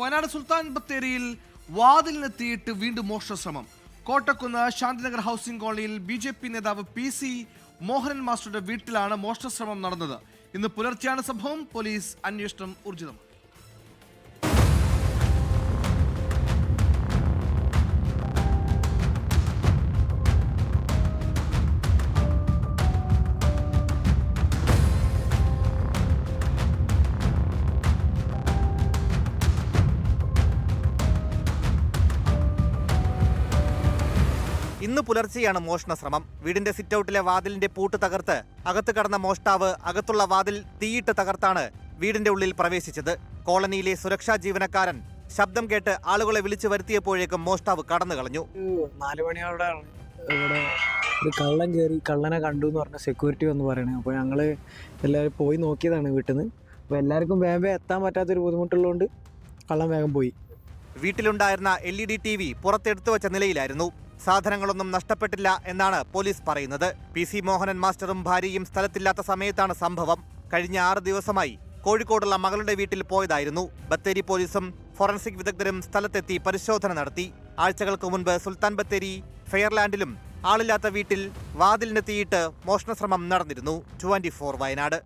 വയനാട് സുൽത്താൻ ബത്തേരിയിൽ വാതിലിനെത്തിയിട്ട് വീണ്ടും മോഷണശ്രമം. കോട്ടക്കുന്ന് ശാന്തിനഗർ ഹൗസിംഗ് കോളനിയിൽ ബി ജെ പി നേതാവ് പി സി മോഹനൻ മാസ്റ്ററുടെ വീട്ടിലാണ് മോഷണശ്രമം നടന്നത്. ഇന്ന് പുലർച്ചെയാണ് സംഭവം. പോലീസ് അന്വേഷണം ഊർജിതം ഇന്ന് പുലർച്ചെയാണ് മോഷണ ശ്രമം വീടിന്റെ സിറ്റൌട്ടിലെ വാതിലിന്റെ പൂട്ട് തകർത്ത് അകത്ത് കടന്ന മോഷ്ടാവ് അകത്തുള്ള വാതിൽ തീയിട്ട് തകർത്താണ് വീടിന്റെ ഉള്ളിൽ പ്രവേശിച്ചത്. കോളനിയിലെ സുരക്ഷാ ജീവനക്കാരൻ ശബ്ദം കേട്ട് ആളുകളെ വിളിച്ചു വരുത്തിയപ്പോഴേക്കും മോഷ്ടാവ് കടന്നു കളഞ്ഞു നാല് മണിയോടെയാണ് ഇവിടെ ഒരു കള്ളൻ കയറി കള്ളനെ കണ്ടു എന്ന് പറഞ്ഞ സെക്യൂരിറ്റി വന്ന് പറയണേ. അപ്പോൾ ഞങ്ങൾ എല്ലാവരും പോയി നോക്കിയതാണ് വീട്ടിൽ നിന്ന് അപ്പോൾ എല്ലാവർക്കും വേഗം വേഗം എത്താൻ പറ്റാത്തൊരു ബുദ്ധിമുട്ടുള്ളതുകൊണ്ട് കള്ളൻ വേഗം പോയി. വീട്ടിലുണ്ടായിരുന്ന L E D T V പുറത്തെടുത്തു വെച്ച നിലയിലായിരുന്നു. സാധനങ്ങളൊന്നും നഷ്ടപ്പെട്ടില്ല എന്നാണ് പോലീസ് പറയുന്നത്. പി സി മോഹനൻ മാസ്റ്ററും ഭാര്യയും സ്ഥലത്തില്ലാത്ത സമയത്താണ് സംഭവം. കഴിഞ്ഞ ആറ് ദിവസമായി കോഴിക്കോടുള്ള മകളുടെ വീട്ടിൽ പോയതായിരുന്നു. ബത്തേരി പോലീസും ഫോറൻസിക് വിദഗ്ധരും സ്ഥലത്തെത്തി പരിശോധന നടത്തി. ആഴ്ചകൾക്ക് മുൻപ് സുൽത്താൻ ബത്തേരി ഫെയർലാൻഡിലും ആളില്ലാത്ത വീട്ടിൽ വാതിലിന് തീയിട്ട് മോഷണശ്രമം നടന്നിരുന്നു. ട്വന്റി വയനാട്.